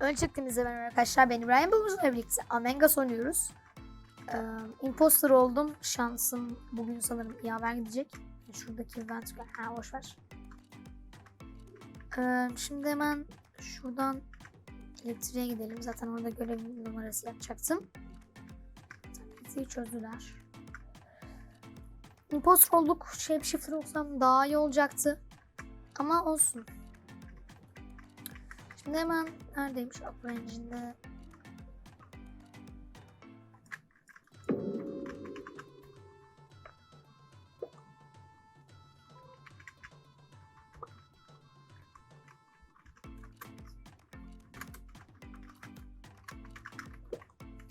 Öncelikle merhaba arkadaşlar. Ben İbrahim Bulmuş'la birlikte Among Us oynuyoruz. Ee, imposter oldum. Şansım bugün sanırım yaver gidecek. Şuradaki event. Ha boş ver. Ee, şimdi hemen şuradan elektriğe gidelim. Zaten orada görev numarası yapacaktım. Elektriği çözdüler. Imposter olduk. Shapeshifter olsam daha iyi olacaktı. Ama olsun. Şimdi hemen neredeymiş Upper Engine'de?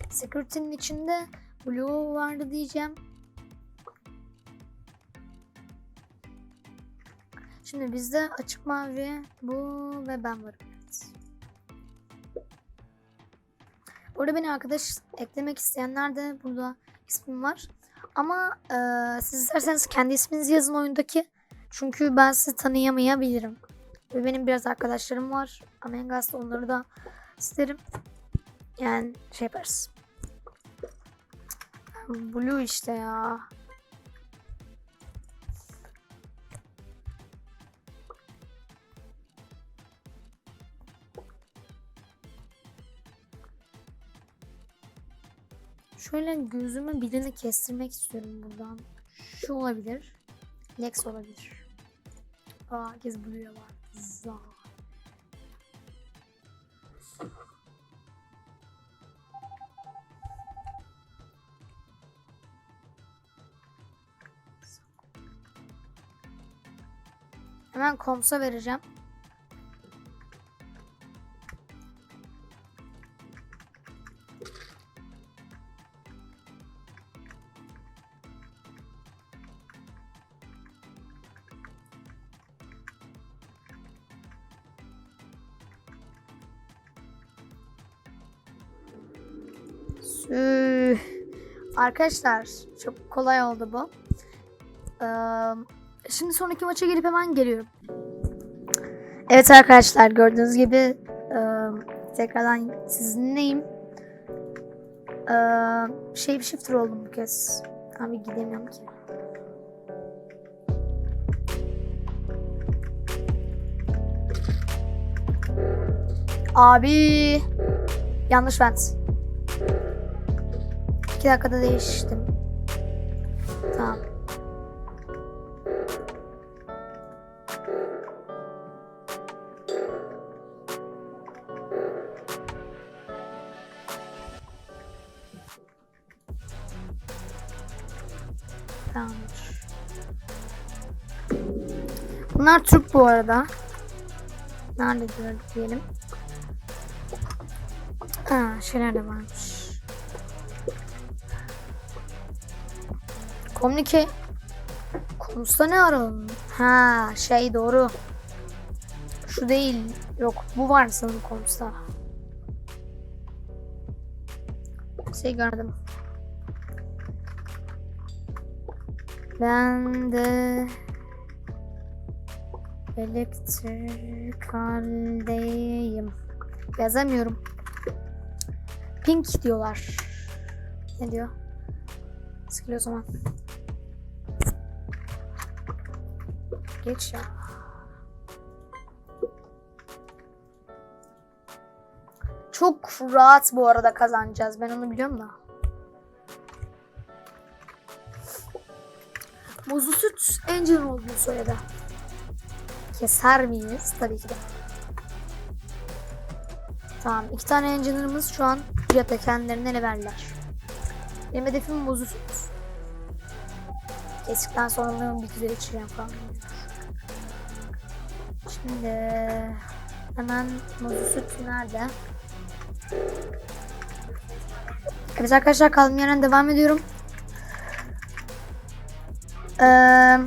Security'nin içinde Blue vardı diyeceğim. Şimdi bizde açık mavi, bu ve ben varım. Evet. Burada beni arkadaş eklemek isteyenler de burada ismim var. Ama e, siz isterseniz kendi isminizi yazın oyundaki. Çünkü ben sizi tanıyamayabilirim. Ve benim biraz arkadaşlarım var. Among Us'ta onları da isterim. Yani şey yaparız. Blue işte ya. Şöyle gözümü birini kestirmek istiyorum buradan. Şu olabilir. Lex olabilir. Aa, herkes Blue'ya var. Za. Hemen komsa vereceğim. Sü- Arkadaşlar çok kolay oldu bu. Ee, şimdi sonraki maça gelip hemen geliyorum. Evet arkadaşlar gördüğünüz gibi e, tekrardan sizinleyim. Ee, şey bir shifter oldum bu kez. Abi gidemiyorum ki. Abi yanlış vent. İki dakikada değiştim. Tamam. Bunlar Türk bu arada. Nerede gördük diyelim. Ha, şeyler de varmış. Komünike konusta ne aralım? Ha şey doğru. Şu değil. Yok bu var sanırım konusta. Şey gördüm. Ben de elektrikaldeyim. Yazamıyorum. Pink diyorlar. Ne diyor? Skill o zaman. Geç ya. Çok rahat bu arada kazanacağız. Ben onu biliyorum da. Buzlu süt engine olduğunu söyledi. Keser miyiz? Tabii ki de. Tamam. iki tane engine'ımız şu an pilota kendilerine leveller. Benim hedefim buzlu süt. Kestikten sonra bir güzel içeceğim falan. Şimdi hemen muzlu süt nerede? Evet arkadaşlar kaldığım yerden devam ediyorum. Ee,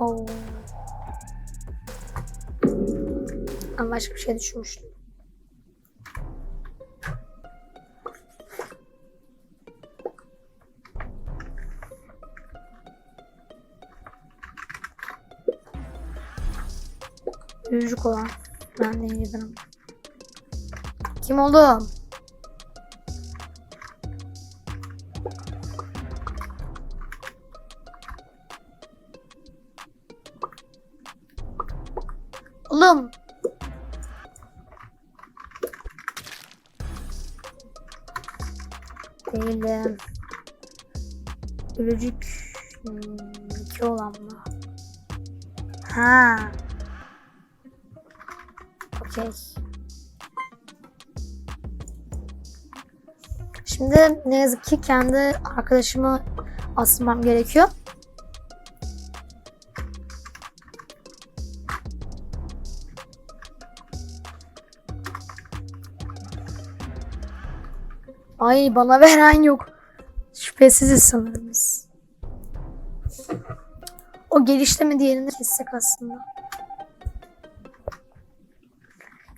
oh. Ama başka bir şey düşünmüştüm. Gülücük olan. Ben de yedim. Kim oğlum? Oğlum. Değilim. Gülücük hmm, iki olan mı? Ha. Okey. Şimdi ne yazık ki kendi arkadaşımı asmam gerekiyor. Ay bana veren yok. Şüphesiziz sanırım biz. O gelişleme diğerini kessek aslında.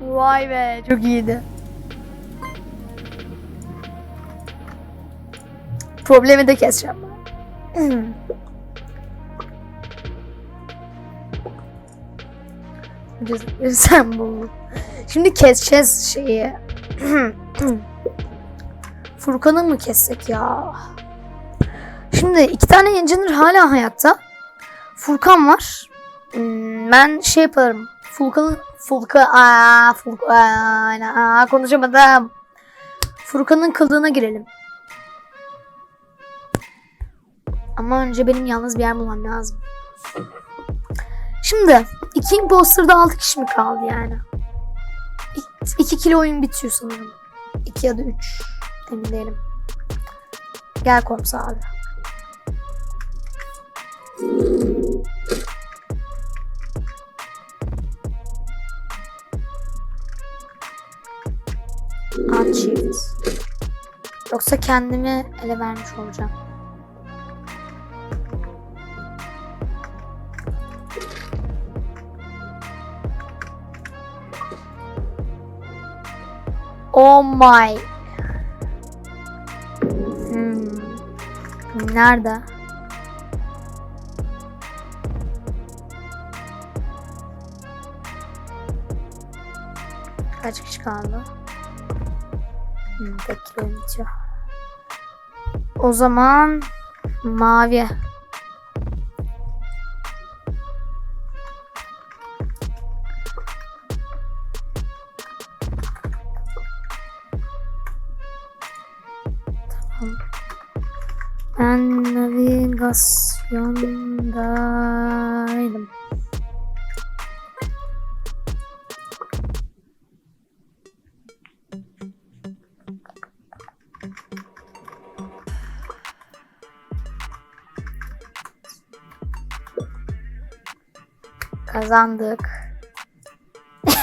Vay be çok iyiydi. Problemi de keseceğim sen buldun. Şimdi keseceğiz şeyi. Furkan'ı mı kessek ya? Şimdi iki tane engineer hala hayatta. Furkan var. Hmm, Ben şey yaparım. Furkan'ın Furkan aa Furkan aa, konuşamadım. Furkan'ın kılığına girelim. Ama önce benim yalnız bir yer bulmam lazım. Şimdi iki imposter'da 6 kişi mi kaldı yani? 2 kilo oyun bitiyor sanırım. 2 ya da 3. Emin değilim. Gel komsa abi. Yoksa kendimi ele vermiş olacağım. Oh my. Hmm. Nerede? Kaç kişi kaldı? Hmm, bitiyor. O zaman mavi. Ben navigasyondaydım. Kazandık.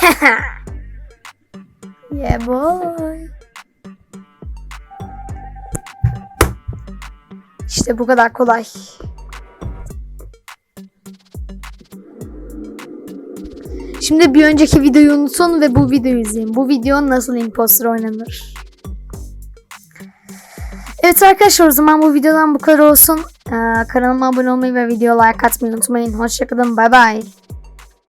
yeah boy. İşte bu kadar kolay. Şimdi bir önceki videoyu unutun ve bu videoyu izleyin. Bu video nasıl imposter oynanır? Evet arkadaşlar o zaman bu videodan bu kadar olsun. Ee, kanalıma abone olmayı ve video like atmayı unutmayın. Hoşçakalın. Bay bay.